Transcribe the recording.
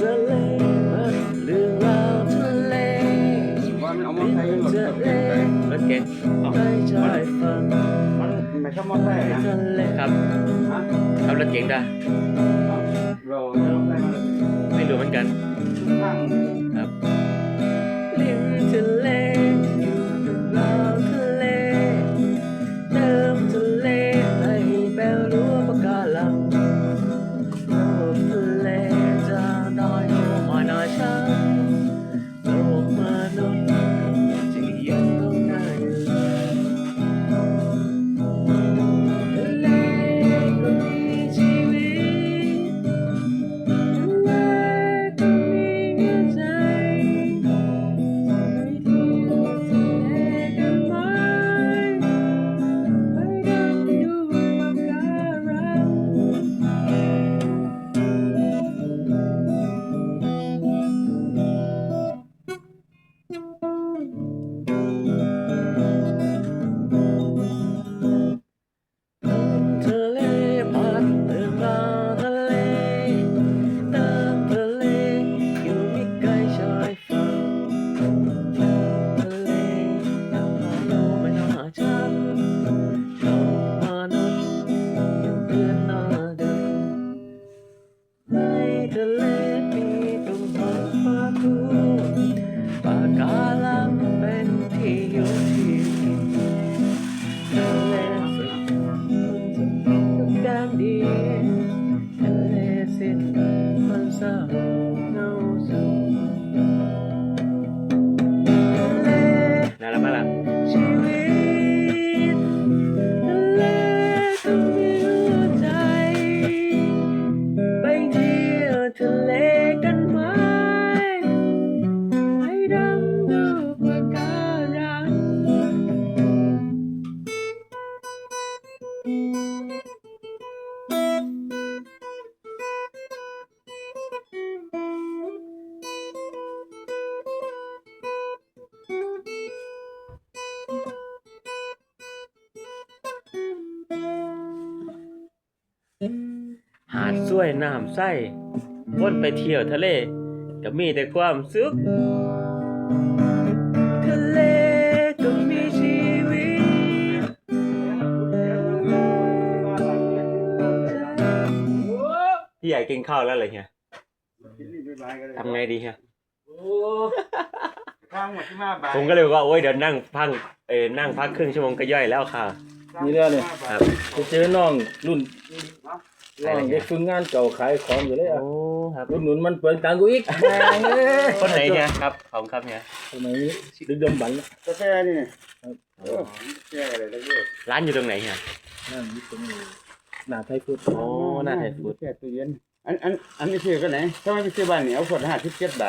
ทะเลเรื่องราวทะเลว่ามันเอามอเตอร์ไซค์ไปหลบทะเลรถเก๋ไปชายฝั่งมันไม่ใช่มอไซนะ ทะเลครับฮะ ขับรถเก๋งได้ เรา ทะ หาดสวยน้ำใสคนไปเที่ยวทะเล ก็มีแต่ความสุข พี่อยากกินข้าวแล้วเหรอเฮียทำไงดีเฮียโอ้ข้างหมดที่มาบาทผมก็เลยบอกว่าโอ้ยเดี๋ยวนั่งพักเออนั่งพักครึ่งชั่วโมงก็ย่อยแล้วค่ะ นี่เรื่องเนี่ยครับไปเจอน้องรุ่นใครน้องอะไรเงี้เด็ยกฝึกงานเก่าขายของอยู่เลยอะโอ้ครับรุ่นหนุนมันเปลืองตังค์กูอีกแม่งเอ้ยคนไหนเนี่ยครับของครับเนี่ยสมัยนี้ดึกดำบรรพ์กาแฟนี่โอ้แก้อะไรได้เยอะร้านอยู่ตรงไหนเฮียนั่นนี่ตรงนี้ หน้าไทยพุทธโอ้น่าไทยฟูดแก้ตู้เย็นอันอันอันนี้ซื้อกันไหนถ้าไม่ไปซื้อบ้านนี่เอาขวดห้าสิบเจ็ดบาท